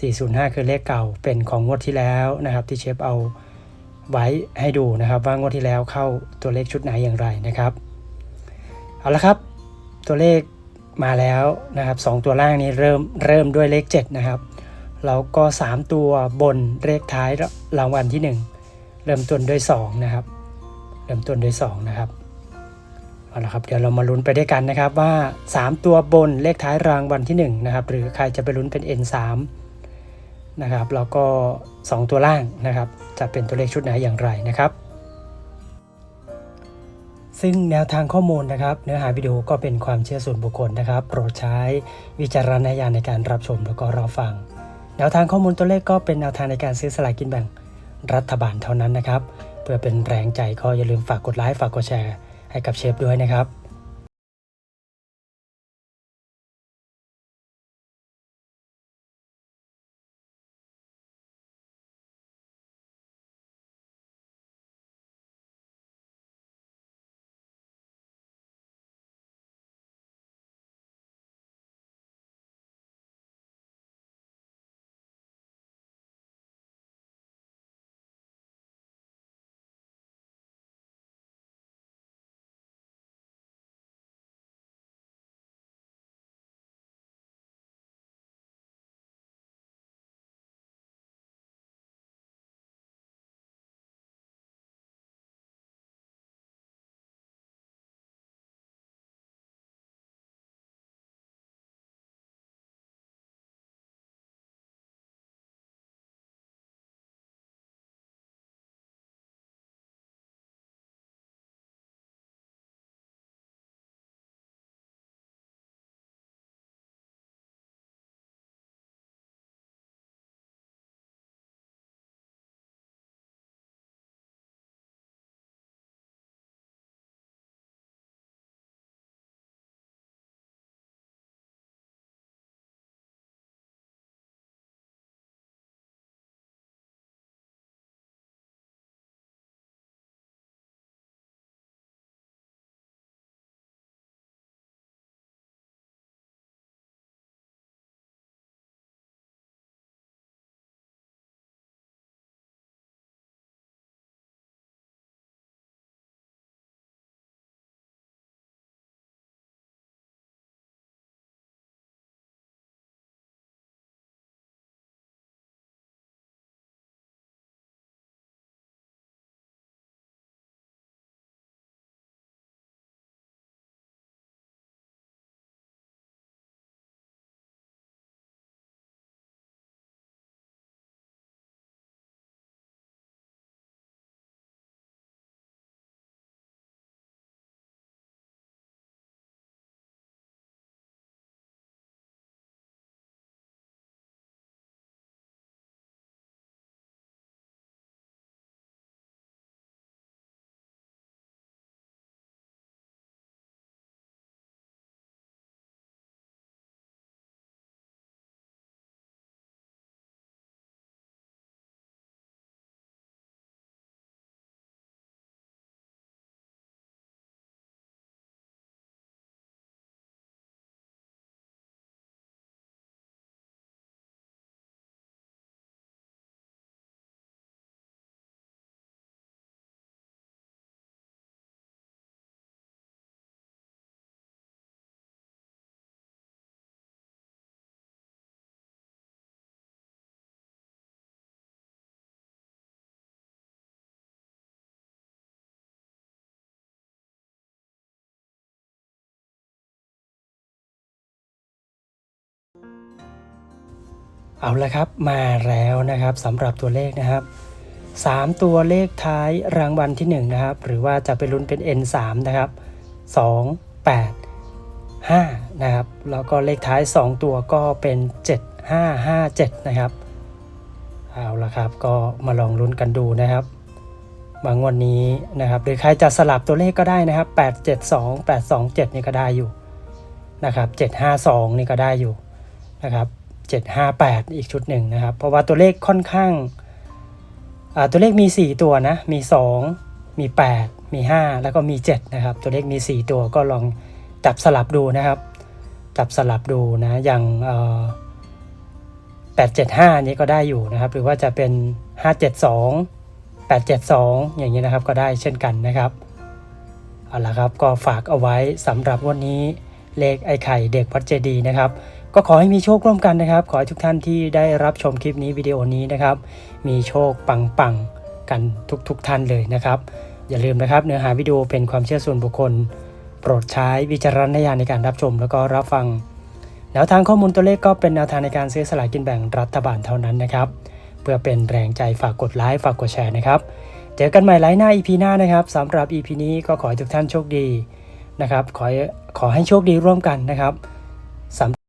405 คือเลขเก่าเป็นของงวดที่แล้วนะครับ ที่เชฟเอาไว้ให้ดูนะครับ ว่างวดที่แล้วเข้าตัวเลขชุดไหนอย่างไรนะครับ เอาละครับตัวเลขมาแล้วนะครับสองตัวล่างนี้เริ่มเริ่มด้วยเลข 7 นะครับแล้วก็ 3 ตัวบนเลขท้ายรางวัลที่ 1 เริ่มต้นด้วย2นะครับ เริ่มต้นด้วย2นะครับเอาละครับเดี๋ยวเรามาลุ้นไปด้วยกันนะครับว่า 3 ตัวบนเลขท้ายรางวัลที่1นะครับหรือใครจะไปลุ้นเป็น N3 นะครับแล้วก็ 2 ตัวล่างนะครับ จะเป็นตัวเลขชุดไหนอย่างไรนะครับ ซึ่งแนวทางข้อมูลนะครับ เนื้อหาวิดีโอก็เป็นความเชื่อส่วนบุคคลนะครับ โปรดใช้วิจารณญาณในการรับชมแล้วก็รับฟัง แนวทางข้อมูลตัวเลขก็เป็นแนวทางในการซื้อสลากกินแบ่งรัฐบาลเท่านั้นนะครับ เพื่อเป็นแรงใจก็อย่าลืมฝากกดไลค์ฝากกดแชร์ให้กับเชฟด้วยนะครับ เอาละครับมาแล้วนะครับสำหรับตัวเลขนะครับ 3 ตัวเลขท้ายรางวัลที่ 1 นะครับ หรือว่าจะไปลุ้นเป็น N3 นะครับ 2 8 5 นะครับ แล้วก็เลขท้าย 2 ตัวก็เป็น 7557 นะครับ เอาละครับก็มาลองลุ้นกันดูนะครับ บางวันนี้นะครับหรือใครจะสลับตัวเลขก็ได้นะครับ 872 827 นี่ก็ได้อยู่นะครับ 752 นี่ก็ได้อยู่ นะครับ758 อีกชุดหนึ่งนะครับ เพราะว่าตัวเลขค่อนข้างตัวเลขมี 4 ตัวนะ มี 2 มี 8 มี 5 แล้วก็มี 7 นะครับ ตัวเลขมี 4 ตัวก็ลองจับสลับดูนะครับ จับสลับดูนะ อย่างเอ่อ875 นี้ก็ได้อยู่นะครับ หรือว่าจะเป็น 572 872 อย่างนี้นะครับ ก็ได้เช่นกันนะครับ เอาละครับ ก็ฝากเอาไว้สำหรับวันนี้เลขไอ้ไข่เด็กวัดเจดีย์นะครับ ก็ขอให้มีโชคร่วมกันนะครับ ขอให้ทุกท่านที่ได้รับชมคลิปนี้วิดีโอนี้นะครับ มีโชคปังๆกันทุกๆทท่านเลยนะครับ อย่าลืมนะครับ เนื้อหาวิดีโอเป็นความเชื่อส่วนบุคคล โปรดใช้วิจารณญาณในการรับชมแล้วก็รับฟังแนวทางข้อมูลตัวเลขก็เป็นแนวทางในการซื้อสลากกินแบ่งรัฐบาลเท่านั้นนะครับ เพื่อเป็นแรงใจฝากกดไลค์ฝากกดแชร์นะครับเจอกันใหม่ไลฟ์หน้า EP หน้านะครับสำหรับ EP นี้ก็ขอให้ทุกท่านโชคดีนะครับ ขอขอให้โชคดีร่วมกันนะครับสำ